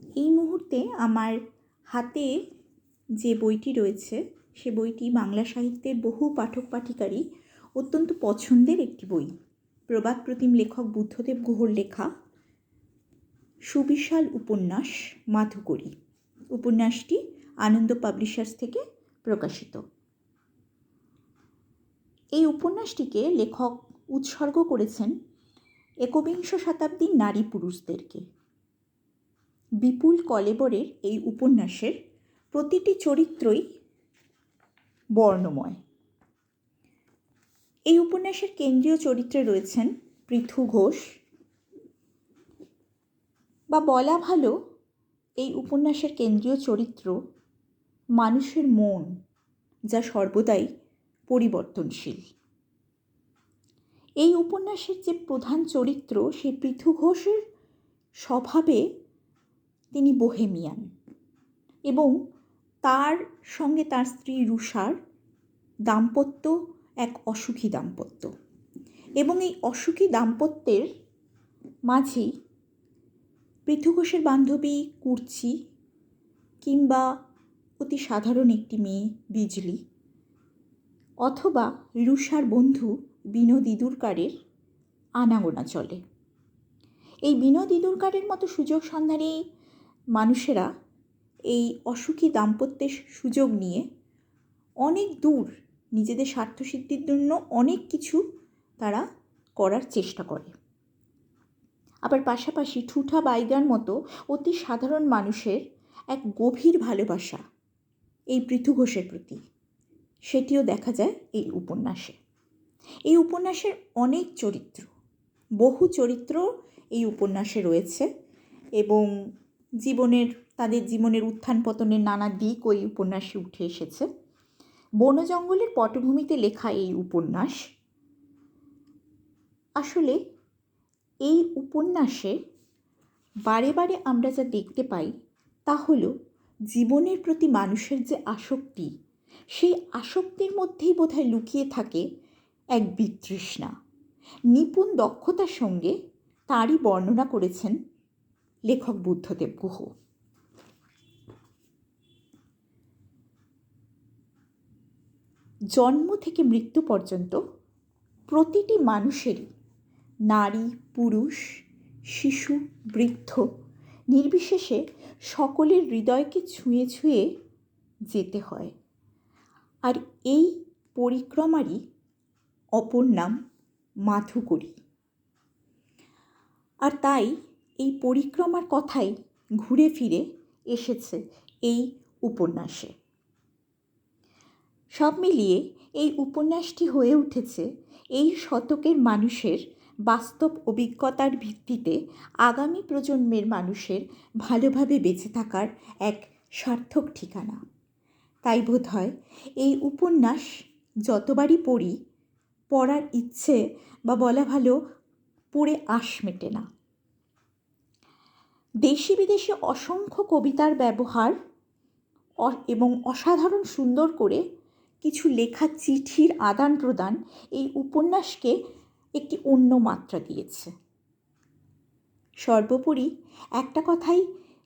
এই মুহূর্তে আমার হাতে যে বইটি রয়েছে, সে বইটি বাংলা সাহিত্যের বহু পাঠক পাঠিকারই অত্যন্ত পছন্দের একটি বই। প্রবাদ প্রতিম লেখক বুদ্ধদেব গুহর লেখা সুবিশাল উপন্যাস মাধুকরী। উপন্যাসটি আনন্দ পাবলিশার্স থেকে প্রকাশিত। এই উপন্যাসটিকে লেখক উৎসর্গ করেছেন একবিংশ শতাব্দীর নারী পুরুষদেরকে। বিপুল কলেবরের এই উপন্যাসের প্রতিটি চরিত্রই বর্ণময়। এই উপন্যাসের কেন্দ্রীয় চরিত্রে রয়েছেন পৃথু ঘোষ। বা বলা ভালো, এই উপন্যাসের কেন্দ্রীয় চরিত্র মানুষের মন, যা সর্বদাই পরিবর্তনশীল। এই উপন্যাসের যে প্রধান চরিত্র, সেই পৃথু ঘোষের স্বভাবে তিনি বোহেমিয়ান এবং তার সঙ্গে তার স্ত্রী রুষার দাম্পত্য এক অসুখী দাম্পত্য। এবং এই অসুখী দাম্পত্যের মাঝেই পৃথু ঘোষের বান্ধবী কুর্চি কিংবা অতি সাধারণ একটি মেয়ে বিজলি অথবা রুষার বন্ধু বিনোদ ইঁদুরকারের আনাগোনা চলে। এই বিনোদ ইঁদুরকারের মতো সুযোগ সন্ধানী মানুষেরা এই অসুখী দাম্পত্যের সুযোগ নিয়ে অনেক দূর নিজেদের স্বার্থসিদ্ধির জন্য অনেক কিছু তারা করার চেষ্টা করে। আবার পাশাপাশি ঠুঠা বাইগার মতো অতি সাধারণ মানুষের এক গভীর ভালোবাসা এই পৃথু ঘোষের প্রতি, সেটিও দেখা যায় এই উপন্যাসে। এই উপন্যাসের অনেক চরিত্র, বহু চরিত্র এই উপন্যাসে রয়েছে এবং জীবনের, তাদের জীবনের উত্থান পতনের নানা দিক ওই উপন্যাসে উঠে এসেছে। বন জঙ্গলের পটভূমিতে লেখা এই উপন্যাস, আসলে এই উপন্যাসে বারে বারে আমরা যা দেখতে পাই তা হলো জীবনের প্রতি মানুষের যে আসক্তি, সেই আসক্তির মধ্যেই বোধহয় লুকিয়ে থাকে এক বিতৃষ্ণা। নিপুণ দক্ষতার সঙ্গে তারই বর্ণনা করেছেন লেখক বুদ্ধদেব গুহ। জন্ম থেকে মৃত্যু পর্যন্ত প্রতিটি মানুষেরই নারী, পুরুষ, শিশু, বৃদ্ধ নির্বিশেষে সকলের হৃদয়কে ছুঁয়ে ছুঁয়ে যেতে হয়। আর এই পরিক্রমারই অপর নাম মাথুকরী আর তাই এই পরিক্রমার কথাই ঘুরে ফিরে এসেছে এই উপন্যাসে। সব মিলিয়ে এই উপন্যাসটি হয়ে উঠেছে এই শতকের মানুষের বাস্তব অভিজ্ঞতার ভিত্তিতে আগামী প্রজন্মের মানুষের ভালোভাবে বেঁচে থাকার এক সার্থক ঠিকানা। তাই বোধ হয় এই উপন্যাস যতবারই পড়ি, পড়ার ইচ্ছে বা বলা ভালো পড়ে আশ মেটে না। দেশি বিদেশে অসংখ্য কবিতার ব্যবহার এবং অসাধারণ সুন্দর করে কিছু লেখা চিঠির আদান প্রদান এই উপন্যাসকে একটি অন্য মাত্রা দিয়েছে। সর্বোপরি একটা কথাই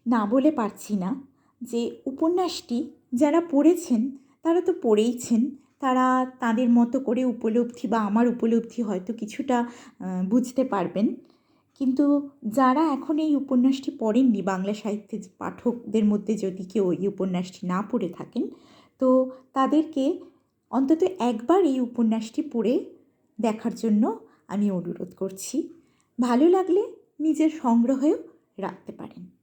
না বলে পারছি না যে উপন্যাসটি যারা পড়েছেন, তারা তো পড়েইছেন, তারা তাদের মতো করে উপলব্ধি বা আমার উপলব্ধি হয়তো কিছুটা বুঝতে পারবেন। কিন্তু যারা এখন এই উপন্যাসটি পড়েননি, বাংলা সাহিত্যের পাঠকদের মধ্যে যদি কেউ এই উপন্যাসটি না পড়ে থাকেন, তো তাদেরকে অন্তত একবার এই উপন্যাসটি পড়ে দেখার জন্য আমি অনুরোধ করছি। ভালো লাগলে নিজের সংগ্রহেও রাখতে পারেন।